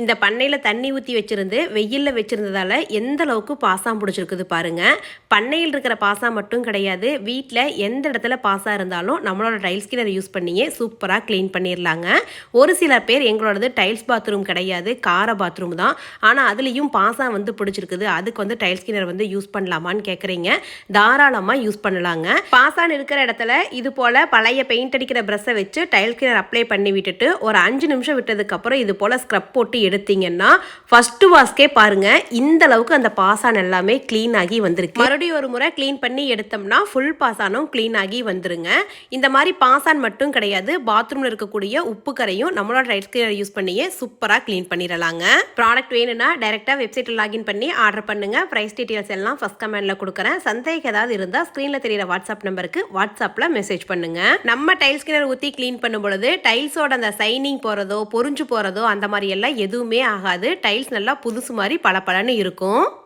இந்த பண்ணையில் தண்ணி ஊற்றி வச்சுருந்து வெயிலில் வச்சுருந்ததால் எந்த அளவுக்கு பாசம் பிடிச்சிருக்குது பாருங்க. பண்ணையில் இருக்கிற பாசம் மட்டும் கிடையாது. வீட்டில் எந்த இடத்துல பாசம் இருந்தாலும் நம்மளோட டைல்ஸ் கிணறு யூஸ் பண்ணியே சூப்பராக க்ளீன் பண்ணிடலாங்க ஒரு சில பேர் எங்களோடது டைல்ஸ் பாத்ரூம் கிடையாது. கார பாத்ரூம் தான். ஆனால் அதுலேயும் பாசம் வந்து பிடிச்சிருக்குது. அதுக்கு வந்து டைல்ஸ் கிணறு வந்து யூஸ் பண்ணலாமான்னு கேட்குறீங்க தாராளமாக யூஸ் பண்ணலாங்க. பாசான் இருக்கிற இடத்துல இது போல் பழைய பெயிண்ட் அடிக்கிற ப்ரெஷ்ஷை வச்சு டைல்ஸ் கிணறு அப்ளை பண்ணி விட்டுட்டு ஒரு அஞ்சு நிமிஷம் விட்டதுக்கப்புறம் இது போல் ஸ்க்ரப் போட்டு எடுத்தீங்கன்னா ஃபர்ஸ்ட் வாஷ்கே பாருங்க இந்த அளவுக்கு அந்த பாசான் எல்லாமே க்ளீன் ஆகி வந்திருக்கு. மறுபடியும் ஒரு முறை க்ளீன் பண்ணி எடுத்தோம்னா ஃபுல் பாசானும் க்ளீன் ஆகி வந்துருங்க. இந்த மாதிரி பாசான் மட்டும் கிடையாது பாத்ரூம்ல இருக்கக்கூடிய உப்பு கரையும் நம்மளோட ரைட் ஸ்கிரீனர் யூஸ் பண்ணியே சூப்பராக க்ளீன் பண்ணிடலாங்க. ப்ராடக்ட் வேணும்னா டைரெக்டாக வெப்சைட்டில் லாகின் பண்ணி ஆர்டர் பண்ணுங்க. ப்ரைஸ் டீட்டெயில்ஸ் எல்லாம் ஃபர்ஸ்ட் கமெண்ட்ல கொடுக்குறேன். சந்தேகம் ஏதாவது இருந்தால் ஸ்க்ரீனில் தெரியிற வாட்ஸ்அப் நம்பருக்கு வாட்ஸ்அப்பில் மெசேஜ் பண்ணுங்க. நம்ம டைல்ஸ் கிணறு ஊற்றி க்ளீன் பண்ணும் பொழுது டைல்ஸோட அந்த சைனிங் போகிறதோ பொறிஞ்சு போகிறதோ அந்த மாதிரி எல்லாம் எதுவுமே ஆகாது. டைல்ஸ் நல்லா புதுசு மாதிரி பளபளன்னு இருக்கும்.